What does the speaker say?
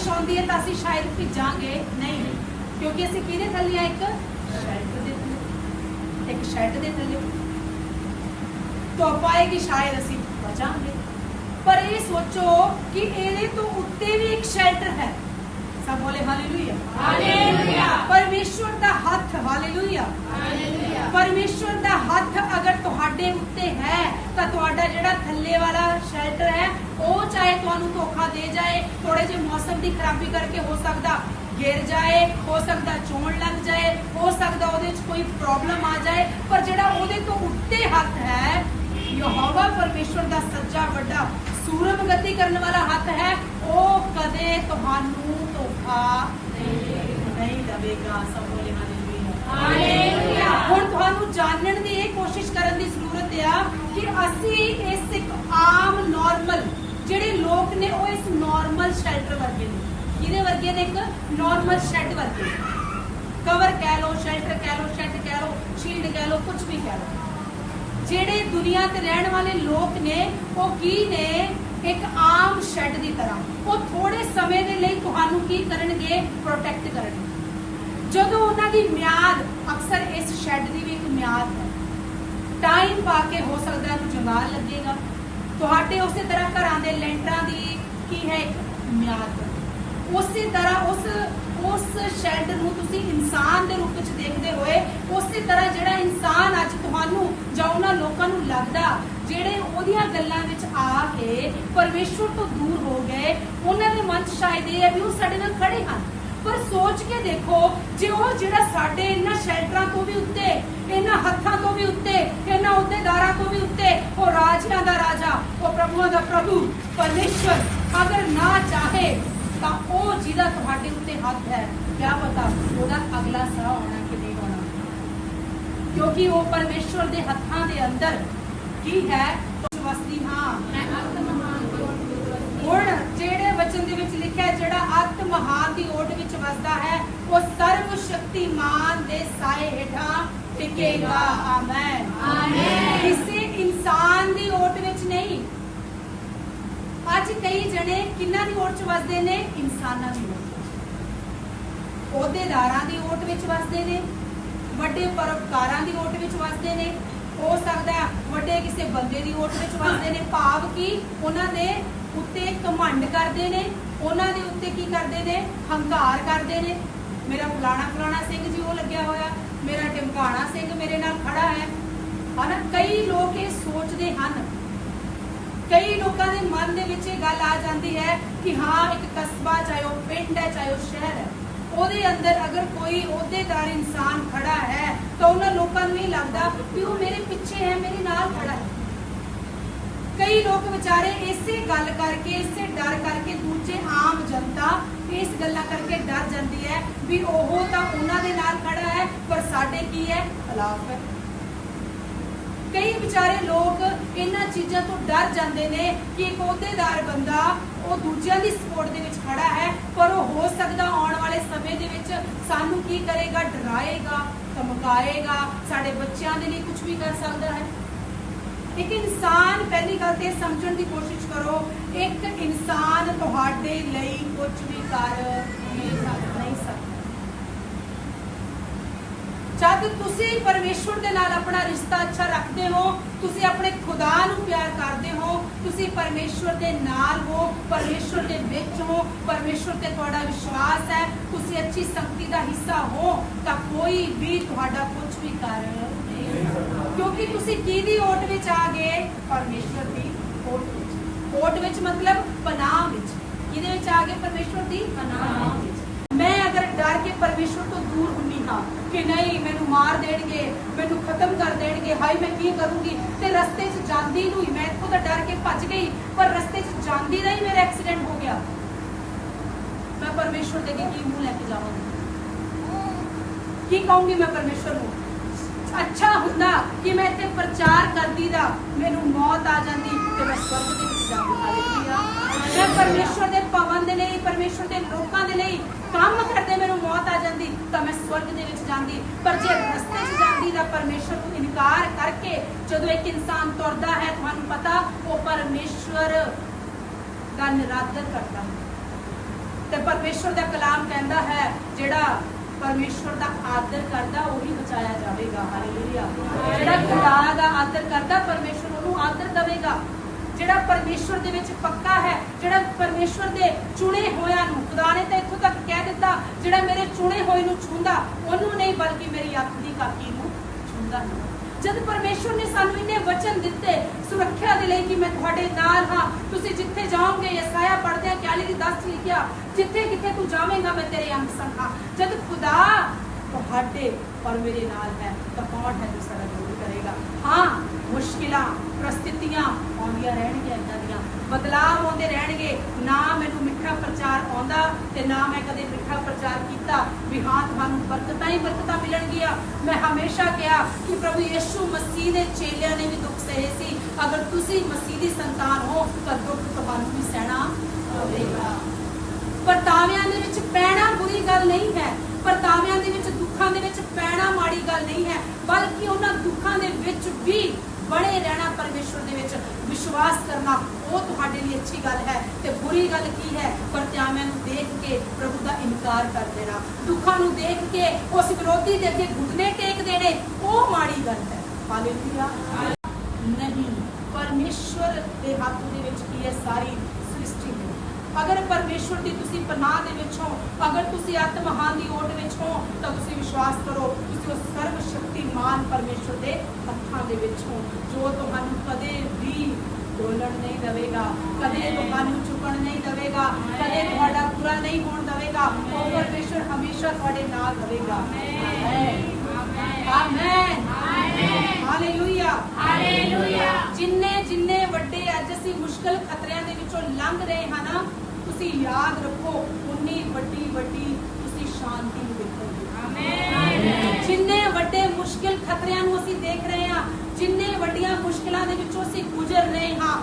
ਬਾਰਿਸ਼ ਆਉਂਦੀ ਹੈ ਤਾਂ ਅਸੀਂ ਸ਼ਾਇਦ ਭਿੱਜਾਂਗੇ ਨਹੀਂ ਕਿਉਂਕਿ ਅਸੀਂ ਕਿਹਦੇ ਥੱਲੇ ਆ ਇੱਕ ਸ਼ੈਡ ਦੇ ਥੱਲੇ ਇੱਕ ਸ਼ੈਡ ਦੇ ਥੱਲੇ ਧੁੱਪ ਆਏਗੀ ਸ਼ਾਇਦ ਅਸੀਂ ਬਚਾਂਗੇ ਪਰ ਇਹ ਸੋਚੋ ਕਿ ਇਹਦੇ ਤੋਂ ਉੱਤੇ ਵੀ ਇੱਕ ਸ਼ੈਲਟਰ ਹੈ ਸਭ ਬੋਲੇ ਹਾਲੇਲੂਇਆ ਹਾਲੇਲੂਇਆ। ਪਰਮੇਸ਼ਵਰ ਦਾ ਹੱਥ ਹਾਲੇਲੂਇਆ ਹਾਲੇਲੂਇਆ ਪਰਮੇਸ਼ਵਰ ਦਾ ਹੱਥ ਅਗਰ ਤੁਹਾਡੇ ਉੱਤੇ ਹੈ ਤਾਂ ਤੁਹਾਡਾ ਜਿਹੜਾ ਥੱਲੇ ਵਾਲਾ ਸ਼ੈਲਟਰ ਹੈ ਉਹ ਚਾਹੇ ਤੁਹਾਨੂੰ ਧੋਖਾ ਦੇ ਜਾਏ ਥੋੜੇ ਜਿਹੇ ਮੌਸਮ ਦੀ ਖਰਾਬੀ ਕਰਕੇ ਹੋ ਸਕਦਾ ਗਿਰ ਜਾਏ ਹੋ ਸਕਦਾ ਚੋਣ ਲੱਗ ਜਾਏ ਹੋ ਸਕਦਾ ਉਹਦੇ 'ਚ ਕੋਈ ਪ੍ਰੋਬਲਮ ਆ ਜਾਏ ਪਰ ਜਿਹੜਾ ਉਹਦੇ ਤੋਂ ਉੱਤੇ ਹੱਥ ਹੈ ਯਹੋਵਾ ਪਰਮੇਸ਼ਵਰ ਦਾ ਸੱਜਾ ਵੱਡਾ ਸੂਰਮ ਗਤੀ ਕਰਨ ਵਾਲਾ ਹੱਥ ਹੈ ਉਹ ਕਦੇ ਤੁਹਾਨੂੰ ਧੋਖਾ ਨਹੀਂ ਦੇਵੇਗਾ ਸਭ ਬੋਲੇ ਹਾਲੇਲੂਇਆ। ਹੁਣ ਤੁਹਾਨੂੰ ਜਾਣਨ ਦੀ ਇਹ ਕੋਸ਼ਿਸ਼ ਕਰਨ ਦੀ ਜ਼ਰੂਰਤ ਆ ਕਿ ਅਸੀਂ ਇਸ ਇੱਕ ਆਮ ਨਾਰਮਲ ਜਿਹੜੇ ਲੋਕ ਨੇ ਉਹ ਇਸ ਨਾਰਮਲ ਸ਼ੈਲਟਰ ਵਰਗੇ ਨੇ। ਕਿਹਦੇ ਵਰਗੇ ਨੇ ਇੱਕ? ਨਾਰਮਲ ਸ਼ੈਡ ਵਰਗੇ। ਕਵਰ ਕਹਿ ਲਓ ਸ਼ੈਲਟਰ ਕਹਿ ਲਓ ਸ਼ੈਡ ਕਹਿ ਲਓ ਸ਼ੀਲਡ ਕਹਿ ਲਓ ਕੁਝ ਵੀ ਕਹਿ ਲਓ। ਜਿਹੜੇ ਦੁਨੀਆ ਤੇ ਰਹਿਣ ਵਾਲੇ ਲੋਕ ਨੇ, ਉਹ ਕੀ ਨੇ? ਇੱਕ ਆਮ ਸ਼ੈਡ ਦੀ ਤਰ੍ਹਾਂ। ਉਹ ਥੋੜੇ ਸਮੇਂ ਦੇ ਲਈ ਤੁਹਾਨੂੰ ਕੀ ਕਰਨਗੇ? ਪ੍ਰੋਟੈਕਟ ਕਰਨਗੇ। ਜਦੋਂ ਉਹਨਾਂ ਦੀ ਮਿਆਦ, ਅਕਸਰ ਇਸ ਸ਼ੈਡ ਦੀ ਵੀ ਇੱਕ ਮਿਆਦ ਹੈ। ਟਾਈਮ ਪਾ ਕੇ ਹੋ ਸਕਦਾ ਇਹਨੂੰ ਜੰਗਾਲ ਲੱਗੇਗਾ। ਤੁਹਾਡੇ ਉਸੇ ਤਰ੍ਹਾਂ ਘਰਾਂ ਦੇ ਲੈਂਟਰਾਂ ਦੀ ਕੀ ਹੈ ਇੱਕ ਮਿਆਦ? ਉਸੇ ਤਰ੍ਹਾਂ ਉਸ ਉਸ ਸ਼ੈੱਡ ਨੂੰ ਤੁਸੀਂ ਇਨਸਾਨ ਦੇ ਰੂਪ ਵਿੱਚ ਦੇਖਦੇ ਹੋਏ ਉਸੇ ਤਰ੍ਹਾਂ ਜਿਹੜਾ ਇਨਸਾਨ ਅੱਜ ਤੁਹਾਨੂੰ ਜਾਂ ਉਹਨਾਂ ਲੋਕਾਂ ਨੂੰ ਲੱਗਦਾ, ਜਿਹੜੇ ਉਹਦੀਆਂ ਗੱਲਾਂ ਵਿੱਚ ਆ ਕੇ ਪਰਮੇਸ਼ਵਰ ਤੋਂ ਦੂਰ ਹੋ ਗਏ, ਉਹਨਾਂ ਦੇ ਮਨ 'ਚ ਸ਼ਾਇਦ ਇਹ ਹੈ ਵੀ ਉਹ ਸਾਡੇ ਨਾਲ ਖੜੇ ਹਨ। ਪਰ ਸੋਚ ਕੇ ਦੇਖੋ, ਜੇ ਉਹ ਜਿਹੜਾ ਸਾਡੇ ਇਹਨਾਂ ਸ਼ੈਲਟਰਾਂ ਤੋਂ ਵੀ ਉੱਤੇ ਇਹਨਾਂ ਹੱਥਾਂ ਤੋਂ ਵੀ ਉੱਤੇ ਇਹਨਾਂ ਅਹੁਦੇਦਾਰਾਂ ਤੋਂ ਵੀ ਉੱਤੇ ਉਹ ਰਾਜਿਆਂ ਦਾ ਰਾਜਾ ਉਹ ਪ੍ਰਭੂਆਂ ਦਾ ਪ੍ਰਭੂ ਪਰਮੇਸ਼ਵਰ ਅਗਰ ਨਾ ਚਾਹੇ ਤਾਂ ਉਹ ਜਿਹਦਾ ਤੁਹਾਡੇ ਉੱਤੇ ਹੱਥ ਹੈ। ਕਿਆ ਪਤਾ ਉਹਦਾ ਅਗਲਾ ਸਾਹ ਆਉਣਾ ਕਿ ਨਹੀਂ ਆਉਣਾ ਕਿਉਂਕਿ ਉਹ ਪਰਮੇਸ਼ਵਰ ਦੇ ਹੱਥਾਂ ਦੇ ਅੰਦਰ ਕੀ ਹੈ? ਵਸਦੀ ਹਾਂ। ਮੈਂ ਆਤਮਹਾਨ ਹੁਣ ਜਿਹੜੇ ਵਚਨ ਦੇ ਵਿੱਚ ਲਿਖਿਆ ਜਿਹੜਾ ਆਤਮ ਮਹਾਨ ਦੀ ਓਟ ਵਿੱਚ ਵਸਦਾ ਹੈ ਉਹ ਸਰਵ ਸ਼ਕਤੀਮਾਨ ਦੇ ਸਾਏ ਹੇਠਾਂ ਟਿਕੇਗਾ। ਆਮੈਨ ਆਮੇਨ। ਕਿਸੇ ਇਨਸਾਨ ਦੀ ਓਟ ਵਿੱਚ ਨਹੀਂ। ਅੱਜ ਕਈ ਜਣੇ ਕਿੰਨਾਂ ਦੀ ਓਟ 'ਚ ਵਸਦੇ ਨੇ? ਇਨਸਾਨਾਂ ਦੀ ਓਟ 'ਚ। ਦੀ ਓਟ ਵਿੱਚ ਵਸਦੇ ਨੇ, ਵੱਡੇ ਪਰਉਪਕਾਰਾਂ ਦੀ ਓਟ ਵਿੱਚ ਵਸਦੇ ਨੇ, ਹੋ ਸਕਦਾ ਵੱਡੇ ਕਿਸੇ ਬੰਦੇ ਦੀ ਓਟ ਵਿੱਚ ਵਸਦੇ ਨੇ। ਭਾਵ ਕਿ ਉਹਨਾਂ ਦੇ ਉੱਤੇ ਘਮੰਡ ਕਰਦੇ ਨੇ, ਉਹਨਾਂ ਦੇ ਉੱਤੇ ਕੀ ਕਰਦੇ ਨੇ? ਹੰਕਾਰ ਕਰਦੇ ਨੇ। ਮੇਰਾ ਫਲਾਣਾ ਫਲਾਣਾ ਸਿੰਘ ਜੀ ਉਹ ਲੱਗਿਆ ਹੋਇਆ, ਮੇਰਾ ਟਿਮਕਾਣਾ ਸਿੰਘ ਮੇਰੇ ਨਾਲ ਖੜਾ ਹੈ। ਹਨਾ, ਕਈ ਲੋਕ ਇਹ ਸੋਚਦੇ ਹਨ ਕਈ ਲੋਕਾਂ ਦੇ ਮਨ ਦੇ ਵਿੱਚ ਇਹ ਗੱਲ ਆ ਜਾਂਦੀ ਹੈ ਕਿ ਹਾਂ, ਇੱਕ ਕਸਬਾ ਚਾਹੇ ਉਹ ਪਿੰਡ ਹੈ, ਚਾਹੇ ਉਹ ਸ਼ਹਿਰ ਹੈ, ਉਹਦੇ ਅੰਦਰ ਅਗਰ ਕੋਈ ਅਹੁਦੇਦਾਰ ਇਨਸਾਨ ਖੜਾ ਹੈ, ਤਾਂ ਉਹਨਾਂ ਲੋਕਾਂ ਨੂੰ ਇਹ ਲੱਗਦਾ ਕਿ ਉਹ ਮੇਰੇ ਪਿੱਛੇ ਹੈ, ਮੇਰੇ ਨਾਲ ਖੜਾ ਹੈ। ਕਈ ਲੋਕ ਵਿਚਾਰੇ ਇਸੇ ਗੱਲ ਕਰਕੇ, ਇਸੇ ਡਰ ਕਰਕੇ ਦੂਜੇ ਆਮ ਜਨਤਾ ਇਸ ਗੱਲਾਂ ਕਰਕੇ ਡਰ ਜਾਂਦੀ ਹੈ ਵੀ ਉਹ ਤਾਂ ਉਹਨਾਂ ਦੇ ਨਾਲ ਖੜਾ ਹੈ, ਪਰ ਸਾਡੇ ਕੀ ਹੈ? ਖਿਲਾਫ ਹੈ। ਕਈ ਵਿਚਾਰੇ ਲੋਕ ਇਹਨਾਂ ਚੀਜ਼ਾਂ ਤੋਂ ਡਰ ਜਾਂਦੇ ਨੇ ਕਿ ਇੱਕ ਅਹੁਦੇਦਾਰ ਬੰਦਾ ਉਹ ਦੂਜਿਆਂ ਦੀ ਸਪੋਰਟ ਦੇ ਵਿੱਚ ਖੜਾ ਹੈ, ਪਰ ਉਹ ਹੋ ਸਕਦਾ ਆਉਣ ਵਾਲੇ ਸਮੇਂ ਦੇ ਵਿੱਚ ਸਾਨੂੰ ਕੀ ਕਰੇਗਾ, ਡਰਾਏਗਾ, ਧਮਕਾਏਗਾ, ਸਾਡੇ ਬੱਚਿਆਂ ਦੇ ਲਈ ਕੁਝ ਵੀ ਕਰ ਸਕਦਾ ਹੈ। ਇੱਕ ਇਨਸਾਨ ਪਹਿਲੀ ਗੱਲ ਤੇ ਇਹ ਸਮਝਣ ਦੀ ਕੋਸ਼ਿਸ਼ ਕਰੋ, ਇੱਕ ਇਨਸਾਨ ਤੁਹਾਡੇ ਲਈ ਕੁਝ ਵੀ ਕਰ ਨਹੀਂ ਸਕਦਾ ਨਹੀਂ ਸਕਦਾ ਜਦ ਤੁਸੀਂ ਪਰਮੇਸ਼ਵਰ ਦੇ ਨਾਲ ਆਪਣਾ ਰਿਸ਼ਤਾ ਅੱਛਾ ਰੱਖਦੇ ਹੋ, ਤੁਸੀਂ ਆਪਣੇ ਖੁਦਾ ਨੂੰ ਪਿਆਰ ਕਰਦੇ ਹੋ, ਤੁਸੀਂ ਪਰਮੇਸ਼ਵਰ ਦੇ ਨਾਲ ਹੋ ਪਰਮੇਸ਼ਵਰ ਦੇ ਵਿੱਚ ਹੋ ਪਰਮੇਸ਼ਵਰ ਤੇ ਤੁਹਾਡਾ ਵਿਸ਼ਵਾਸ ਹੈ, ਤੁਸੀਂ ਅੱਛੀ ਸੰਗਤੀ ਦਾ ਹਿੱਸਾ ਹੋ, ਤਾਂ ਕੋਈ ਵੀ ਤੁਹਾਡਾ ਕੁਝ ਵੀ ਕਰ ਨਹੀਂ ਕਿਉਂਕਿ ਤੁਸੀਂ ਕਿਹਦੀ ਓਟ ਵਿੱਚ ਆ ਗਏ? ਪਰਮੇਸ਼ਵਰ ਦੀ ਓਟ ਵਿੱਚ। ਓਟ ਵਿੱਚ ਮਤਲਬ ਪਨਾਹ ਵਿੱਚ। ਕਿਹਦੇ ਵਿੱਚ ਆ ਗਏ? ਪਰਮੇਸ਼ਵਰ ਦੀ ਪਨਾਹ ਵਿੱਚ। ਮੈਂ ਅਗਰ ਡਰ ਕੇ ਪਰਮੇਸ਼ਵਰ ਤੋਂ ਦੂਰ ਹੁੰਨੀ ਹਾਂ ਕਿ ਨਹੀਂ, ਮੈਨੂੰ ਮਾਰ ਦੇਣਗੇ, ਮੈਨੂੰ ਖਤਮ ਕਰ ਦੇਣਗੇ ਹਾਈ ਮੈਂ ਕੀ ਕਰੂੰਗੀ? ਤੇ ਰਸਤੇ 'ਚ ਜਾਂਦੀ ਨੂੰ ਮੈਂ ਇੱਥੋਂ ਤਾਂ ਡਰ ਕੇ ਭੱਜ ਗਈ, ਪਰ ਰਸਤੇ 'ਚ ਜਾਂਦੀ ਦਾ ਹੀ ਮੇਰਾ ਐਕਸੀਡੈਂਟ ਹੋ ਗਿਆ। ਮੈਂ ਪਰਮੇਸ਼ਵਰ ਦੇ ਅੱਗੇ ਕੀ ਮੂੰਹ ਲੈ ਕੇ ਜਾਵਾਂਗੀ? ਕੀ ਕਹੂੰਗੀ ਮੈਂ ਪਰਮੇਸ਼ਵਰ ਨੂੰ? ਅੱਛਾ ਹੁੰਦਾ ਕਿ ਮੈਂ ਇੱਥੇ ਪ੍ਰਚਾਰ ਕਰਦੀ ਦਾ ਮੈਨੂੰ ਮੌਤ ਆ ਜਾਂਦੀ ਤੇ ਮੈਂ ਸਵਰਗ ਦੇ ਵਿੱਚ ਜਾਂਦੀ ਹਾਲੇਲੂਇਆ ਮੈਂ ਪਰਮੇਸ਼ਵਰ ਦੇ ਭਵਨ ਦੇ ਲਈ, ਪਰਮੇਸ਼ਵਰ ਦੇ ਲੋਕਾਂ ਦੇ ਲਈ ਕੰਮ ਕਰਦੇ ਮੈਨੂੰ ਮੌਤ ਆ ਜਾਂਦੀ ਤਾਂ ਮੈਂ ਸਵਰਗ ਦੇ ਵਿੱਚ ਜਾਂਦੀ। ਪਰ ਜੇ ਰਸਤੇ 'ਚ ਜਾਂਦੀ ਤਾਂ ਪਰਮੇਸ਼ਵਰ ਨੂੰ ਇਨਕਾਰ ਕਰਕੇ ਜਦੋਂ ਇੱਕ ਇਨਸਾਨ ਤੁਰਦਾ ਹੈ, ਤੁਹਾਨੂੰ ਪਤਾ, ਉਹ ਪਰਮੇਸ਼ਵਰ ਦਾ ਨਿਰਾਦਰ ਕਰਦਾ ਹੈ। ਤੇ ਪਰਮੇਸ਼ਵਰ ਦਾ ਕਲਾਮ ਕਹਿੰਦਾ ਹੈ, ਜਿਹੜਾ ਪਰਮੇਸ਼ਵਰ ਦਾ ਆਦਰ ਕਰਦਾ, ਉਹੀ ਬਚਾਇਆ ਜਾਵੇਗਾ। ਹਾਲੇਲੂਇਆ ਜਿਹੜਾ ਖੁਦਾ ਦਾ ਆਦਰ ਕਰਦਾ, ਪਰਮੇਸ਼ਵਰ ਉਹਨੂੰ ਆਦਰ ਦੇਵੇਗਾ। ਜਿਹੜਾ ਪਰਮੇਸ਼ਵਰ ਦੇ ਵਿੱਚ ਪੱਕਾ ਹੈ, ਜਿਹੜਾ ਪਰਮੇਸ਼ਵਰ ਦੇ ਚੁਣੇ ਹੋਇਆਂ ਨੂੰ, ਖੁਦਾ ਨੇ ਤਾਂ ਇੱਥੋਂ ਤੱਕ ਕਹਿ ਦਿੱਤਾ, ਜਿਹੜਾ ਮੇਰੇ ਚੁਣੇ ਹੋਏ ਨੂੰ ਛੂੰਦਾ ਉਹਨੂੰ ਨਹੀਂ, ਬਲਕਿ ਮੇਰੀ ਅੱਖ ਦੀ ਕਾਕੀ ਨੂੰ ਛੂੰਦਾ ਹੈ ਜਦ ਪਰਮੇਸ਼ਵਰ ਨੇ ਸਾਨੂੰ ਇਹਨੇ ਵਚਨ ਦਿੱਤੇ ਸੁਰੱਖਿਆ ਦੇ ਲਈ ਕਿ ਮੈਂ ਤੁਹਾਡੇ ਨਾਲ ਹਾਂ, ਤੁਸੀਂ ਜਿੱਥੇ ਜਾਓਗੇ, ਯਸਾਇਆ ਪੜਦੇ ਆ 41 ਦੀ 10 ਲਿਖਿਆ, ਜਿੱਥੇ ਕਿੱਥੇ ਤੂੰ ਜਾਵੇਂਗਾ ਮੈਂ ਤੇਰੇ ਅੰਗ ਸੰਗ ਜਦ ਖੁਦਾ ਤੁਹਾਡੇ ਪਰ ਮੇਰੇ ਨਾਲ ਹੈ, ਤਾਂ ਕੌਣ ਹੈ ਜੋ ਸਾਡਾ ਦੂਰ ਕਰੇਗਾ? ਹਾਂ, ਮੁਸ਼ਕਿਲਾਂ, ਪ੍ਰਸਥਿਤੀਆਂ ਆਉਂਦੀਆਂ ਰਹਿਣਗੀਆਂ ਇਦਾਂ ਦੀਆਂ। ਬਦਲਾਅ ਆਉਂਦੇ ਰਹਿਣਗੇ। ਨਾ ਮੈਨੂੰ ਮਿੱਠਾ ਪ੍ਰਚਾਰ ਆਉਂਦਾ ਤੇ ਨਾ ਮੈਂ ਕਦੇ ਮਿੱਠਾ ਪ੍ਰਚਾਰ ਕੀਤਾ। ਵੀ ਹਾਂ ਤੁਹਾਨੂੰ ਬਰਕਤਾਂ ਹੀ ਬਰਕਤਾਂ ਮਿਲਣਗੀਆਂ ਮੈਂ ਹਮੇਸ਼ਾ ਕਿਹਾ ਕਿ ਪ੍ਰਭੂ ਯਿਸੂ ਮਸੀਹ ਦੇ ਚੇਲਿਆਂ ਨੇ ਵੀ ਦੁੱਖ ਸਹੇ ਸੀ ਅਗਰ ਤੁਸੀਂ ਮਸੀਹ ਦੀ ਸੰਤਾਨ ਹੋ ਤਾਂ ਦੁੱਖ ਤੁਹਾਨੂੰ ਵੀ ਸਹਿਣਾ ਪਵੇਗਾ ਪਰਤਾਵਿਆਂ ਦੇ ਵਿੱਚ ਪੈਣਾ ਬੁਰੀ ਗੱਲ ਨਹੀਂ ਹੈ ਪਰਤਾਵਿਆਂ ਦੇ ਵਿੱਚ ਦੁੱਖਾਂ ਦੇ ਵਿੱਚ ਪੈਣਾ ਮਾੜੀ ਗੱਲ ਨਹੀਂ ਹੈ ਬਲਕਿ ਉਹਨਾਂ ਦੁੱਖਾਂ ਦੇ ਵਿੱਚ ਵੀ ਬਣੇ ਰਹਿਣਾ ਪਰਮੇਸ਼ਵਰ ਦੇ ਵਿੱਚ ਵਿਸ਼ਵਾਸ ਕਰਨਾ ਉਹ ਤੁਹਾਡੇ ਲਈ ਅੱਛੀ ਗੱਲ ਹੈ ਤੇ ਬੁਰੀ ਗੱਲ ਕੀ ਹੈ ਪਰਤਾਵਿਆਂ ਨੂੰ ਦੇਖ ਕੇ ਪ੍ਰਭੂ ਦਾ ਇਨਕਾਰ ਕਰ ਦੇਣਾ। ਦੁੱਖਾਂ ਨੂੰ ਦੇਖ ਕੇ, ਉਸ ਵਿਰੋਧੀ ਦੇ ਅੱਗੇ ਘੁਟਨੇ ਟੇਕ ਦੇਣੇ ਉਹ ਮਾੜੀ ਗੱਲ ਹੈ। ਹਾਲੇਲੂਇਆ ਨਹੀਂ। ਪਰਮੇਸ਼ਵਰ ਦੇ ਹੱਥ ਦੇ ਵਿੱਚ ਕੀ ਹੈ? ਸਾਰੀ ਸ੍ਰਿਸ਼ਟੀ ਹੈ। ਅਗਰ ਪਰਮੇਸ਼ਵਰ ਦੀ ਤੁਸੀਂ ਪਨਾਹ ਦੇ ਵਿੱਚ ਹੋ, ਅਗਰ ਤੁਸੀਂ ਆਤਮਹਾਨ ਦੀ ਓਟ ਵਿੱਚ ਹੋ, ਤਾਂ ਤੁਸੀਂ ਵਿਸ਼ਵਾਸ ਕਰੋ, ਤੁਸੀਂ ਉਸ ਸਰਵ ਸ਼ਕਤੀਮਾਨ ਪਰਮੇਸ਼ਵਰ ਦੇ ਹੱਥਾਂ ਦੇ ਵਿੱਚ ਹੋ। ਜੋ ਤੁਹਾਨੂੰ ਕਦੇ ਵੀ ਡੋਲਣ ਨਹੀਂ ਦੇਵੇਗਾ, ਕਦੇ ਤੁਹਾਨੂੰ ਝੁਕਣ ਨਹੀਂ ਦੇਵੇਗਾ, ਕਦੇ ਤੁਹਾਡਾ ਪੂਰਾ ਨਹੀਂ ਹੋਣਾ ਦੇਵੇਗਾ ਉਹ ਪਰਮੇਸ਼ਵਰ ਹਮੇਸ਼ਾ ਤੁਹਾਡੇ ਨਾਲ ਰਹੇਗਾ। ਆਮੇਨ ਆਮੇਨ ਹਾਲੇਲੂਇਆ ਹਾਲੇਲੂਇਆ ਜਿੰਨੇ ਜਿੰਨੇ ਵੱਡੇ ਅੱਜ ਅਸੀਂ ਮੁਸ਼ਕਲ ਖਤਰਿਆਂ ਦੇ ਵਿੱਚੋਂ ਲੰਘ ਰਹੇ ਹਾਂ ਨਾ ਤੁਸੀਂ ਯਾਦ ਰੱਖੋ ਉਨੀ ਵੱਡੀ ਵੱਡੀ ਤੁਸੀਂ ਸ਼ਾਂਤੀ ਨੂੰ ਦੇਖੋਗੇ। ਆਮੇਨ ਜਿੰਨੇ ਵੱਡੇ ਮੁਸ਼ਕਲ ਖਤਰਿਆਂ ਨੂੰ ਅਸੀਂ ਦੇਖ ਰਹੇ ਹਾਂ ਜਿੰਨੇ ਵੱਡੀਆਂ ਮੁਸ਼ਕਲਾਂ ਦੇ ਵਿੱਚੋਂ ਅਸੀਂ ਗੁਜ਼ਰ ਰਹੇ ਹਾਂ